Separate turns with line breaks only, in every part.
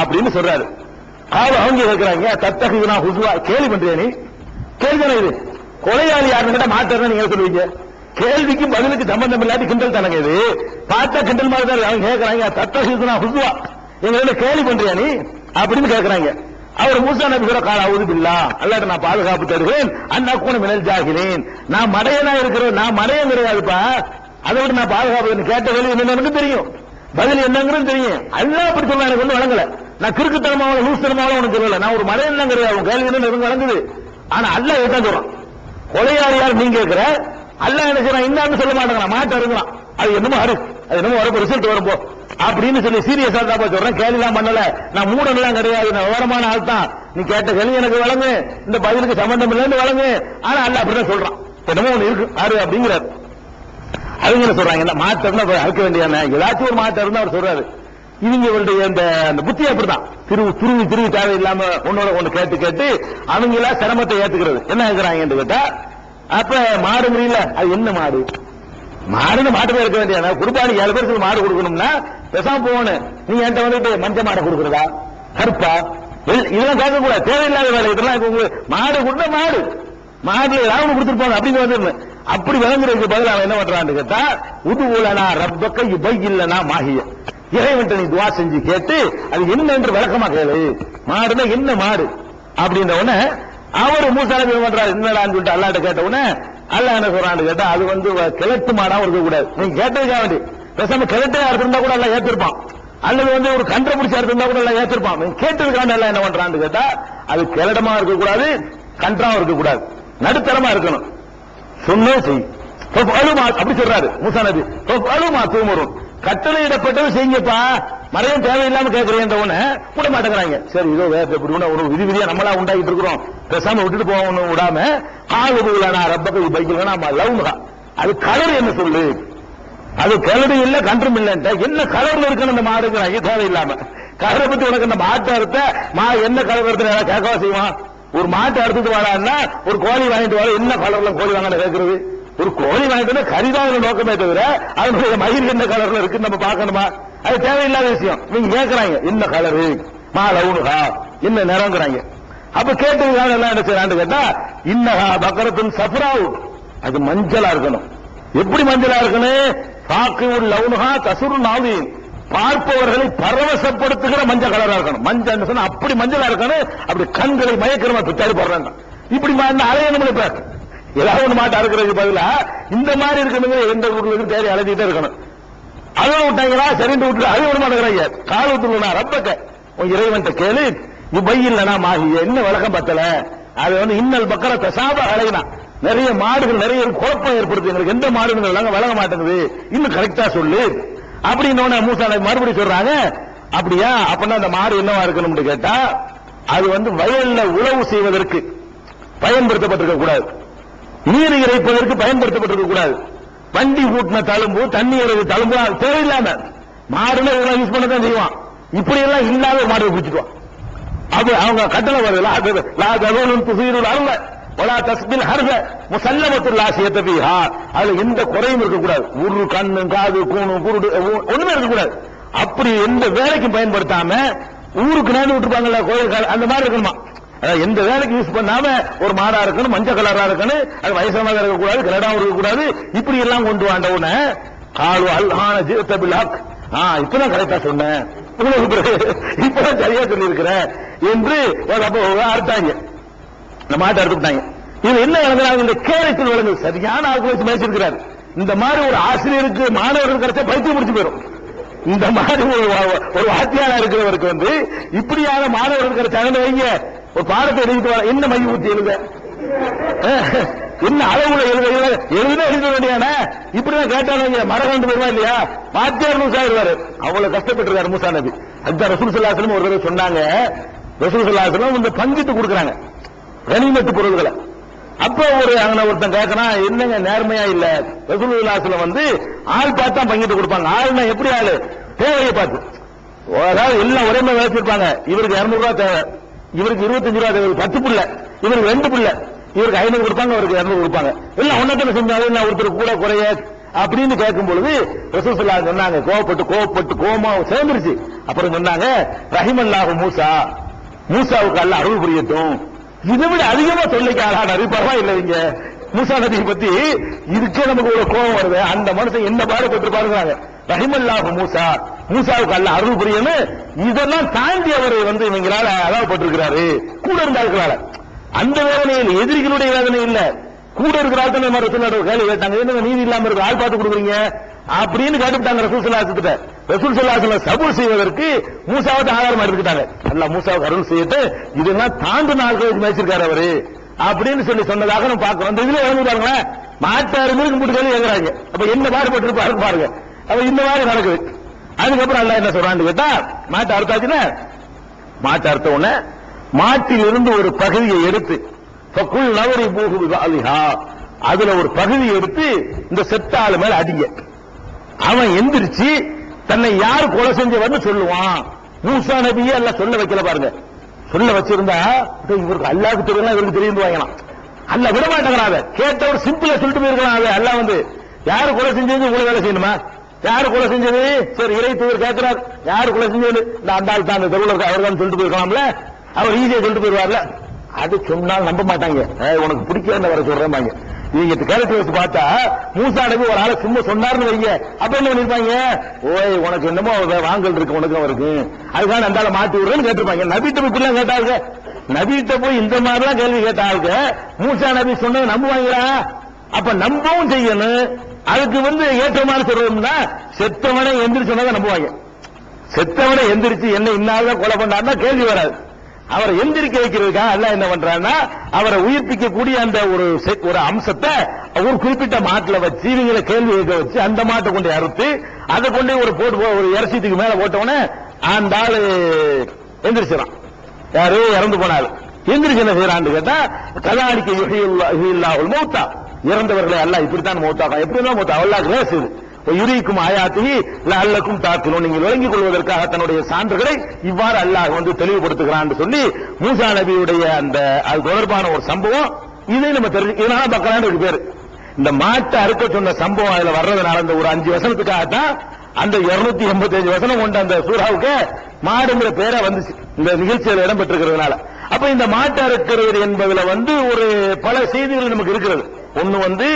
அப்படின்னு சொல்றாரு. காவ அவங்க இருக்கிறாங்க தத்தகு நான் ஹுசுவா கேள்வி பண்றியா நீ? கேள்வி இது. கொலையாளி யாருன்னு மாட்டேன் நீங்க சொல்லுவீங்க? கேள்விக்கு பதிலுக்கு சம்பந்தம் இல்லாட்டி கிண்டல் தானங்க இது? பார்த்தா கிண்டல் மாதிரி தான் அவங்க கேட்கறாங்க தத்தகு நான் ஹுசுவா எங்களோட கேள்வி பண்றியா நீ? அப்படின்னு கேட்கறாங்க அவர் மூசா நபி கூட கால அவுது அல்லாட்ட நான் பாதுகாப்பு தருகிறேன் அண்ணா கூட மினல் ஜாகிறேன் நான் மடையனா இருக்கிறேன் நான் மடையம் கிடையாதுப்பா. அதை விட நான் பாதுகாப்பு கேட்ட வேலை என்னன்னு தெரியும். பதில் என்னங்கிறது தெரியும். அல்லாஹ் அப்படி சொல்ல எனக்கு வந்து வழங்கல நான் கிறுக்குத்தனமாவள லூசுத்தனமாவள உனக்கு தெரியல நான் ஒரு மடையன் தான் கிடையாது அவன் கேள்வி என்ன எனக்கு ஆனா அல்ல இதுதான் சொல்றான்? கொலையாளி யார் நீங்க கேட்கிற? அல்ல என்ன செய்யறான்? இன்னான்னு சொல்ல மாட்டேங்கிறான். மாட்ட இருக்கிறான் அது என்னமோ அரு. அது என்னமோ வரப்போ ரிசல்ட் வரப்போ அப்படின்னு சொல்லி சீரியஸா தான் சொல்றேன். கேள்விலாம் பண்ணல. நான் மூடன்லாம் கிடையாது. நான் விவரமான ஆள் தான். நீ கேட்ட கேள்வி எனக்கு வழங்கு. இந்த பதிலுக்கு சம்பந்தம் இல்லைன்னு வழங்கு. ஆனா அல்ல அப்படிதான் சொல்றான். என்னமோ ஒண்ணு இருக்கு. ஆறு அப்படிங்கிறார். அவங்க என்ன சொல்றாங்க? இந்த மாற்றம் அறுக்க வேண்டியான ஏதாச்சும் ஒரு மாற்றம் இருந்தா அவர் சொல்றாரு. இவங்க இவருடைய அந்த புத்தி அப்படிதான். திரு துருவி திருவி தேவை இல்லாம ஒன்னோட ஒண்ணு கேட்டு கேட்டு அவங்களா சிரமத்தை ஏத்துக்கிறது. என்ன கேட்கிறாங்கன்னு கேட்டா அப்ப மாடு முடியல அது என்ன மாடு? மாடுன்னு மாட்டு இருக்க வேண்டியது குடுப்பாடி ஏழு பேருக்கு மாடு கொடுக்கணும்னா பேசாம போகணும். நீ என்கிட்ட வந்துட்டு மஞ்ச மாடை கொடுக்கறதா? கருப்பா? இதெல்லாம் கேட்க கூடாது தேவையில்லாத வேலை. இதெல்லாம் உங்களுக்கு மாடு கொடுத்தா மாடு. மாடுல ஏதாவது கொடுத்துருப்பாங்க அப்படின்னு வந்துருந்தேன் அப்படி விளங்குறதுக்கு பதில் அவன் என்ன பண்றான்னு கேட்டா உதுவுலனா ரப்பக்க இபை இல்லனா மாகிய இறைவன் நீ துவா செஞ்சு கேட்டு அது என்ன என்று விளக்கமா கேளு. மாடுனா என்ன மாடு? அப்படின்ற உடனே அவர் மூசா நபி பண்றாரு? என்னடான்னு சொல்லிட்டு அல்லாட்ட கேட்ட உடனே அல்லாஹ் என்ன சொல்றான்னு கேட்டா அது வந்து கிழட்டு மாடா இருக்க கூடாது நீங்க கேட்டதுக்காக வேண்டி. பேசாம கிழட்டா இருந்தா கூட எல்லாம் ஏத்திருப்பான். அல்லது வந்து ஒரு கண்டை பிடிச்சா இருந்தா கூட எல்லாம் ஏத்திருப்பான். நீ கேட்டதுக்காக எல்லாம் என்ன பண்றான்னு கேட்டா அது கிழடமா இருக்கக்கூடாது கன்றாவும் இருக்கக்கூடாது. நடுத்தரமா இருக்கணும். சொன்னே செய் அப்படி சொல்றாரு மூசா நபி. அழுமா தூமரும் கட்டளையிடப்பட்டது செய்யுங்கப்பா. மறையும் தேவையில்லாம கேட்கறேன் உடனே விட மாட்டேங்கிறாங்க. சரி இதோ வேற எப்படி ஒண்ணு ஒரு விதி விதியா நம்மளா உண்டாகிட்டு இருக்கிறோம். பேசாம விட்டுட்டு போகணும் விடாம. ஆகுதுலானா ரப்பகை பைக்கலனா லவுனுகா அது கலர் என்ன சொல்லு? அது கலரு இல்ல கன்றும் இல்லன்ட்ட. என்ன கலர்ல இருக்கணும் அந்த மாடுங்கிறாங்க தேவையில்லாம. கலரை பத்தி உனக்கு அந்த மாட்டை இருக்க மா என்ன கலர் எடுத்து கேட்கவா செய்வான்? ஒரு மாட்டை அறுத்துட்டு வரான்னா ஒரு கோழி வாங்கிட்டு வர என்ன கலர்ல கோழி வாங்க கேட்கறது ஒரு கோழி வாங்கிட்டு கரிதான நோக்கமே தவிர அதனுடைய மயில் என்ன கலர்ல இருக்குன்னு நம்ம பார்க்கணுமா? அது தேவையில்லாத விஷயம். நீங்க கேட்கறாங்க என்ன கலரு மா லவுனுகா. என்ன நிறங்கிறாங்க? அப்ப கேட்டதுக்காக எல்லாம் என்ன செய்யறான்னு கேட்டா இன்னகா பக்கரத்தும் சஃப்ராவு. அது மஞ்சளா இருக்கணும். எப்படி மஞ்சளா இருக்கணும்? பாக்கு லவுனுகா தசுரு நாவீன் பார்ப்பவர்களை பரவசப்படுத்துகிற மஞ்சள் கலரா இருக்கணும். மஞ்சள் சொன்னா அப்படி மஞ்சளா இருக்கணும். அப்படி கண்களை மயக்கிறமா பித்தாடி போடுறாங்க. இப்படி அலைய நம்மளை பேச ஏதாவது ஒண்ணு மாட்டா இருக்கிறதுக்கு பதிலா இந்த மாதிரி இருக்கணுங்க எந்த ஊர்ல இருக்கு தேடி அலைஞ்சிட்டே இருக்கணும். அதை விட்டாங்களா? சரிண்டு விட்டு அதை விட மாட்டேங்கிறாங்க. கால் விட்டுனா ரப்பக்க. உன் இறைவன்ட்ட கேளு. இவையில்லனா மாகி. என்ன விளக்கம் பத்தல? அது வந்து இன்னல் பக்கர தசாப அலையினா நிறைய மாடுகள் நிறைய குழப்பம் ஏற்படுத்து எங்களுக்கு எந்த மாடுகள் எல்லாம் விளங்க மாட்டேங்குது. இன்னும் கரெக்டா சொல்லு. அப்படின்னு மூசா நபி மறுபடியும் சொல்றாங்க அப்படியா? அப்படின்னா அந்த மாடு என்னவா இருக்கணும்னு கேட்டா அது வந்து வயல்ல உழவு செய்வதற்கு பயன்படுத்தப்பட்டிருக்க கூடாது. நீர் இறைப்பதற்கு பயன்படுத்தப்பட்டிருக்க கூடாது. வண்டி கூட்டின தழும்பு தண்ணி இறைவு தழும்பு அது தேவையில்லாம மாடுல இதெல்லாம் யூஸ் பண்ண தான் செய்வான். இப்படி எல்லாம் இல்லாத மாடு பிடிச்சிடுவான் அது அவங்க கட்டளை வருது ஒலா தஸ்பின் ஹர்த முசல்லமத்துள்ள லாசியத்தை பீஹா. அதுல எந்த குறையும் இருக்கக்கூடாது. உரு கண்ணு காது கூணு குருடு ஒண்ணுமே இருக்கக்கூடாது. அப்படி எந்த வேலைக்கும் பயன்படுத்தாம ஊருக்கு நேர்ந்து விட்டுருப்பாங்கல்ல கோயில் அந்த மாதிரி இருக்கணுமா? அதாவது எந்த வேலைக்கு யூஸ் பண்ணாம ஒரு மாடா இருக்கணும் மஞ்சள் கலரா இருக்கணும் அது வயசானதாக இருக்கக்கூடாது கலடாவும் இருக்கக்கூடாது இப்படி எல்லாம் கொண்டு வாண்ட உடனே காலு அல்ஹான ஜீவத்த பிலாக் ஆ இப்பதான் கரெக்டா சொன்னேன். இப்பதான் சரியா சொல்லியிருக்கிறேன் என்று ஒரு அப்போ இந்த மாட்டை அறுத்துட்டாங்க. இது என்ன விளங்குறாங்க இந்த கேரக்டர் விளங்கு சரியான ஆளுக்கு வச்சு மேய்ச்சிருக்கிறார் இந்த மாதிரி ஒரு ஆசிரியருக்கு மாணவர்கள் கிடைச்சா பைத்தியம் முடிச்சு போயிடும். இந்த மாதிரி ஒரு ஒரு வாத்தியாரா இருக்கிறவருக்கு வந்து இப்படியான மாணவர்கள் கிடைச்சாங்கன்னு வைங்க. ஒரு பாடத்தை எழுதிட்டு வர என்ன மைய ஊத்தி எழுத? என்ன அளவுல எழுத? எழுத எழுத வேண்டியான இப்படிதான் கேட்டாலும் மரகண்டு வருவா இல்லையா? வாத்தியார் மூசா இருவாரு அவ்வளவு கஷ்டப்பட்டிருக்காரு மூசா நபி. அதுதான் ரசூல் சல்லாசலம் ஒரு தடவை சொன்னாங்க. ரசூல் சல்லாசலம் இந்த பங்கிட்டு கொடுக்குறாங்க. கனிமத்து பொருள்களை. அப்ப ஒரு அங்க ஒருத்தன் கேட்கறான் என்னங்க நேர்மையா இல்ல? ரசூலுல்லாஹ்ல வந்து ஆள் பார்த்தா பங்கிட்டு கொடுப்பாங்க. ஆள்னா எப்படி ஆளு? தேவையை பார்த்து. அதாவது எல்லாம் ஒரே மாதிரி வச்சிருப்பாங்க. இவருக்கு 200 ரூபாய் தேவை. இவருக்கு 25 ரூபாய் தேவை பத்து புள்ள. இவருக்கு ரெண்டு புள்ள. இவருக்கு ஐநூறு கொடுப்பாங்க அவருக்கு 200 கொடுப்பாங்க. எல்லாம் ஒன்னத்துல செஞ்சாலும் நான் ஒருத்தர் கூட குறைய? அப்படின்னு கேட்கும் பொழுது ரசூசுல்லா சொன்னாங்க கோவப்பட்டு கோவப்பட்டு கோமா சேர்ந்துருச்சு அப்புறம் சொன்னாங்க ரஹிமல்லாஹு மூசா. மூசாவுக்கு அல்ல அருள் புரியட்டும். இதை விட அதிகமா சொல்லிக்க ஆளானாரு பரவாயில்லை இங்க. மூசா நபியை பத்தி இதுக்கே நமக்கு ஒரு கோபம் வருது. அந்த மனுஷன் என்ன பாடுபட்டு பாருங்க. ரஹிமல்லாஹு மூசா. மூசாவுக்கு அல்ல அருள் புரியணும். இதெல்லாம் தாண்டி அவர் வந்து இவங்களால அதாவப்பட்டிருக்கிறாரு கூட இருந்தார்களால அந்த வேதனையில் எதிரிகளுடைய வேதனை இல்ல. கூட இருக்கிற ஆட்கள் நம்ம கேள்வி கேட்டாங்க. என்ன நீதி இல்லாம இருக்கு. ஆள் பார்த்து கொடுக்குறீங்க. அப்படின்னு கேட்டுட்டாங்க ரசூசலா ரசூல் சல்லாசல சபூர் செய்வதற்கு மூசாவது ஆதாரம் எடுத்துக்கிட்டாங்க. அல்ல மூசாவுக்கு அருள் செய்யட்டு இதெல்லாம் தாண்டு நாள் கழிச்சு மேய்ச்சிருக்காரு அவரு. அப்படின்னு சொல்லி சொன்னதாக நம்ம பார்க்கிறோம். அந்த இதுல எழுந்துட்டாங்களேன் மாட்டாறு மீது கும்பிட்டு கேள்வி கேட்கறாங்க அப்ப என்ன பாடுபட்டு பாருங்க பாருங்க. அப்ப இந்த மாதிரி நடக்குது. அதுக்கப்புறம் அல்ல என்ன சொல்றான்னு கேட்டா மாட்டு அறுத்தாச்சுன்னா மாட்டு அறுத்த உடனே மாட்டில் இருந்து ஒரு பகுதியை எடுத்து ஃபக்குல் நவரி பூகு அலிஹா அதுல ஒரு பகுதியை எடுத்து இந்த செத்த ஆளு மேல அடிங்க. அவன் எந்திரிச்சு தன்னை யார் கொலை செஞ்சவர்னு சொல்லுவான். மூசா நபியே எல்லாம் சொல்ல வைக்கல பாருங்க. சொல்ல வச்சிருந்தா இவருக்கு அல்லாவுக்கு தெரியலாம் இவருக்கு தெரியும் வாங்கலாம் அல்ல விட மாட்டேங்கிறாங்க கேட்டவர் சிம்பிளா சொல்லிட்டு போயிருக்கலாம் அல்ல வந்து யாரு கொலை செஞ்சது? உங்களை வேலை செய்யணுமா? யாரு கொலை செஞ்சது? சரி இறை தூதர் கேட்கிறார். யாரு கொலை செஞ்சது? இந்த அந்த ஆள் தான் அந்த தெருவில் இருக்க அவர் தான் சொல்லிட்டு போயிருக்கலாம்ல. அவர் ஈஸியா சொல்லிட்டு போயிருவார்ல. அது சொன்னால் நம்ப மாட்டாங்க. உனக்கு பிடிக்காத வர சொல்றேன் நீங்க கேரக்டர் வச்சு பார்த்தா மூசா நபி ஒரு ஆளை சும்மா சொன்னார்னு வைங்க. அப்ப என்ன பண்ணிருப்பாங்க? ஓய் உனக்கு என்னமோ வாங்கல் இருக்கு உனக்கு அவருக்கு அதுக்காக அந்த ஆளை மாத்தி விடுறேன்னு கேட்டிருப்பாங்க. நபிட்ட போய் இப்படிலாம் கேட்டாங்க நபிட்ட போய் இந்த மாதிரிலாம் கேள்வி கேட்டாங்க மூசா நபி சொன்னது நம்புவாங்களா? அப்ப நம்பவும் செய்யணும். அதுக்கு வந்து ஏற்றமான சொல்றோம்னா செத்தவனை எந்திரிச்சு சொன்னதை நம்புவாங்க. செத்தவனை எந்திரிச்சு என்ன இன்னாதான் கொலை பண்ணாருன்னா கேள்வி வராது. அவரை எந்திரிக்க வைக்கிறதுக்காக அல்ல என்ன பண்றான்னா அவரை உயிர்ப்பிக்கக்கூடிய அந்த ஒரு ஒரு அம்சத்தை ஒரு குறிப்பிட்ட மாட்டுல வச்சு இவங்களை கேள்வி கேட்க வச்சு அந்த மாட்டை கொண்டு அறுத்து அதை கொண்டு ஒரு போட்டு ஒரு இறச்சித்துக்கு மேல போட்டவொடனே அந்த ஆள் எந்திரிச்சிடான் யாரு இறந்து போனாரு. எந்திரிச்சு என்ன செய்யறான்னு கேட்டா கதானிக்க யுகியுல்லாஹுல் மௌத்தா. இறந்தவர்களை அல்ல இப்படித்தான் மௌத்தாக்கும் எப்படி தான் மௌத்தா? அவ்வளோ லேஸ் இது. யுரிக்கும் ஆயாத்தி அல்லக்கும் தாக்கணும் நீங்கள் விளங்கிக் கொள்வதற்காக தன்னுடைய சான்றுகளை இவ்வாறு அல்லாஹ் வந்து தெளிவுபடுத்துகிறான் சொல்லி மூசா நபியுடைய அந்த அது தொடர்பான ஒரு சம்பவம். இதை நம்ம தெரிஞ்சு இதனால பக்கலான்னு இருக்கு பேரு. இந்த மாட்டை அறுக்க சொன்ன சம்பவம் அதுல வர்றதுனால அந்த ஒரு அஞ்சு வசனத்துக்காகத்தான் அந்த 285 எண்பத்தஞ்சு வசனம் கொண்ட அந்த சூறாவுக்கு மாடுங்கிற பேரை வந்துச்சு. இந்த நிகழ்ச்சியில் இடம்பெற்றிருக்கிறதுனால அப்ப இந்த மாட்டை அறுக்கிறது என்பதுல வந்து ஒரு பல செய்திகள் நமக்கு இருக்கிறது. ஒண்ணு வந்து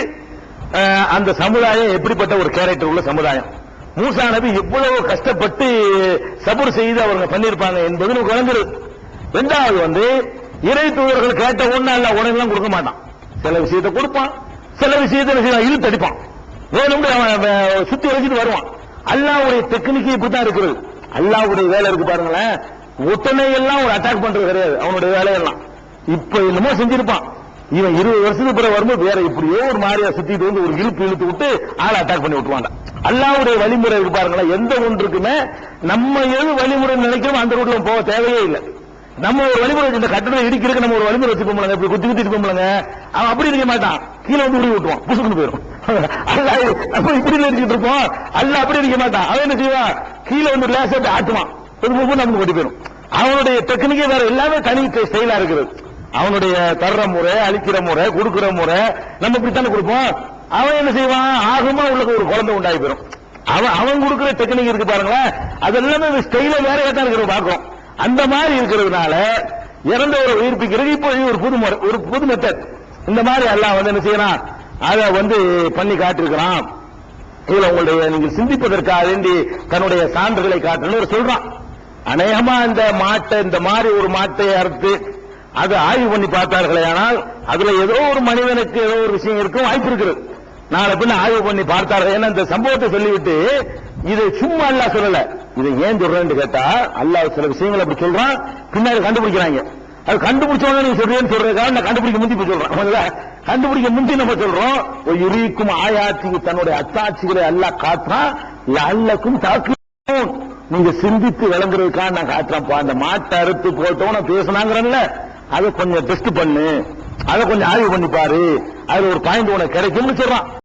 அந்த சமுதாயம் எப்படிப்பட்ட ஒரு கேரக்டர் உள்ள சமுதாயம்? மூசா நபி எவ்வளவு கஷ்டப்பட்டு சபர் செய்து அவங்க பண்ணிருப்பாங்க என்பது நமக்கு விளங்குறது ரெண்டாவது வந்து இறை தூதர்கள் கேட்ட ஒண்ணு அல்ல உடனே கொடுக்க மாட்டான். சில விஷயத்தை கொடுப்பான் சில விஷயத்தை இழுத்தடிப்பான் இழுத்து அடிப்பான். வேணும்னு அவன் அவன் சுத்தி வச்சுட்டு வருவான். அல்லாவுடைய டெக்னிக்கு இப்படிதான் இருக்கிறது. அல்லாவுடைய வேலை இருக்கு பாருங்களேன். உடனே எல்லாம் ஒரு அட்டாக் பண்றது கிடையாது. அவனுடைய வேலையெல்லாம். இப்ப என்னமோ செஞ்சிருப்பான். இவன் இருபது வருஷத்துக்கு பிறகு வரும்போது வேற இப்படியோ ஒரு மாதிரியா சுத்திட்டு வந்து ஒரு இழுப்பு இழுத்து விட்டு ஆளை அட்டாக் பண்ணி விட்டுவாங்க அல்லாவுடைய வழிமுறை இருக்கு பாருங்களேன் எந்த ஒன்றுக்குமே நம்ம எது வழிமுறை நினைக்கிறோம் அந்த ரூட்ல போக தேவையே இல்லை. நம்ம ஒரு வழிமுறை இந்த கட்டணம் இடிக்கிறதுக்கு நம்ம ஒரு வழிமுறை வச்சுப்போம்லங்க இப்படி குத்தி குத்தி இருப்போம்லங்க அவன் அப்படி இருக்க மாட்டான். கீழே வந்து உருவி விட்டுவான் புசுக்குன்னு போயிடும். அல்லாஹ் நம்ம இப்படி நினைச்சிட்டு இருப்போம். அல்ல அப்படி இருக்க மாட்டான். அவன் என்ன செய்வான்? கீழே வந்து லேசா ஆட்டுவான். ஒரு நமக்கு கொட்டி போயிடும். அவனுடைய டெக்னிக்கே வேற எல்லாமே தனி ஸ்டைலா இருக்கிறது. அவனுடைய தர்ற முறை அழிக்கிற முறை கொடுக்கிற முறை நம்ம இப்படித்தானே கொடுப்போம்? அவன் என்ன செய்வான்? ஆகமா உள்ள ஒரு குழந்தை உண்டாகி போயிடும். அவன் அவன் கொடுக்கிற டெக்னிக் இருக்கு பாருங்களேன். அது எல்லாமே ஸ்டைல வேற தான் இருக்கிற பார்க்கும் அந்த மாதிரி இருக்கிறதுனால இறந்தவரை உயிர்ப்பிக்கிறது இப்போ ஒரு புது முறை ஒரு புது மெத்தட் இந்த மாதிரி எல்லாம் வந்து என்ன செய்யறான்? அதை வந்து பண்ணி காட்டிருக்கிறான் இதுல உங்களுடைய நீங்கள் சிந்திப்பதற்காக வேண்டி தன்னுடைய சான்றுகளை காட்டணும் சொல்றான். அநேகமா இந்த மாட்டை இந்த மாதிரி ஒரு மாட்டை அறுத்து அதை ஆய்வு பண்ணி பார்த்தார்களே ஆனால் அதுல ஏதோ ஒரு மனிதனுக்கு ஏதோ ஒரு விஷயம் இருக்கும் வாய்ப்பு இருக்கிறது நாளை பின்ன ஆய்வு பண்ணி பார்த்தார்கள் ஏன்னா இந்த சம்பவத்தை சொல்லிவிட்டு இது சும்மா அல்லா சொல்லல. இதை ஏன் சொல்றேன்னு கேட்டா அல்லா சில விஷயங்கள் அப்படி சொல்றான் பின்னாடி கண்டுபிடிக்கிறாங்க. அது கண்டுபிடிச்சவங்க உடனே நீங்க சொல்றேன்னு சொல்றதுக்காக நான் கண்டுபிடிக்க முந்தி போய் சொல்றேன். கண்டுபிடிக்க முந்தி நம்ம சொல்றோம். ஒரு யுரிக்கும் ஆயாத்தி தன்னுடைய அத்தாட்சிகளை அல்லா காத்தான். அல்லக்கும் தாக்கு நீங்க சிந்தித்து விளங்குறதுக்காக நான் காட்டுறேன்ப்பா அந்த மாட்டை அறுத்து போட்டோம் நான் பேசினாங்கிறேன்ல. அதை கொஞ்சம் டெஸ்ட் பண்ணு. அதை கொஞ்சம் ஆய்வு பண்ணி பாரு. அதுல ஒரு பாயிண்ட் உனக்கு கிடைக்கும்னு சொல்றான்.